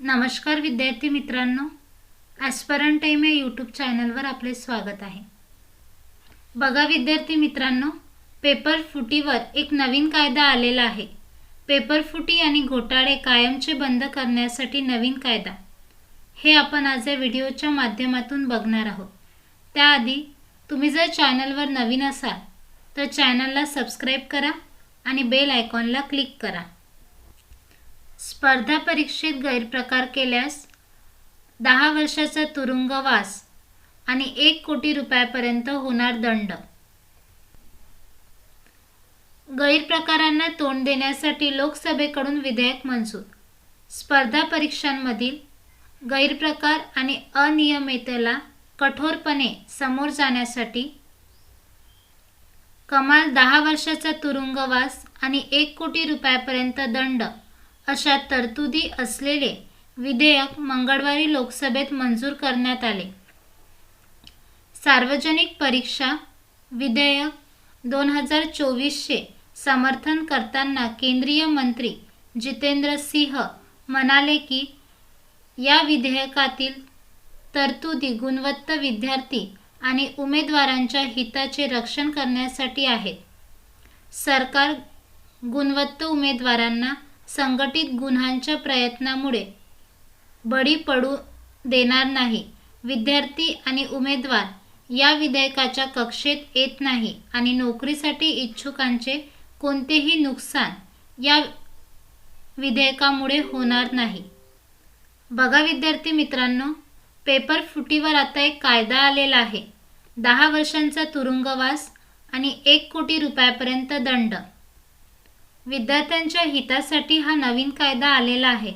नमस्कार विद्यार्थी मित्रांनो ॲस्परंट टाईम या यूट्यूब चॅनलवर आपले स्वागत आहे. बघा विद्यार्थी मित्रांनो पेपर फुटीवर एक नवीन कायदा आलेला आहे. पेपर फुटी आणि घोटाळे कायमचे बंद करण्यासाठी नवीन कायदा. हे आपण आज या व्हिडिओच्या माध्यमातून बघणार आहोत. त्याआधी तुम्ही जर चॅनलवर नवीन असाल तर चॅनलला सबस्क्राईब करा आणि बेल आयकॉनला क्लिक करा. स्पर्धा परीक्षेत गैरप्रकार केल्यास दहा वर्षाचा तुरुंगवास आणि एक कोटी रुपयापर्यंत होणार दंड. गैरप्रकारांना तोंड देण्यासाठी लोकसभेकडून विधेयक मंजूर. स्पर्धा परीक्षांमधील गैरप्रकार आणि अनियमिततेला कठोरपणे समोर जाण्यासाठी कमाल दहा वर्षाचा तुरुंगवास आणि एक कोटी रुपयापर्यंत दंड. अशा तरतुदी असलेले विधेयक मंगळवारी लोकसभेत मंजूर करण्यात आले. सार्वजनिक परीक्षा विधेयक दोन हजार चोवीसचे समर्थन करताना केंद्रीय मंत्री जितेंद्र सिंह म्हणाले की या विधेयकातील तरतुदी गुणवत्ता विद्यार्थी आणि उमेदवारांच्या हिताचे रक्षण करण्यासाठी आहेत. सरकार गुणवत्ता उमेदवारांना संघटित गुन्ह्यांच्या प्रयत्नामुळे बळी पडू देणार नाही. विद्यार्थी आणि उमेदवार या विधेयकाच्या कक्षेत येत नाही आणि नोकरीसाठी इच्छुकांचे कोणतेही नुकसान या विधेयकामुळे होणार नाही. बघा विद्यार्थी मित्रांनो पेपर फुटीवर आता एक कायदा आलेला आहे. दहा वर्षांचा तुरुंगवास आणि एक कोटी रुपयापर्यंत दंड. विद्यार्थ्यांच्या हितासाठी हा नवीन कायदा आलेला आहे.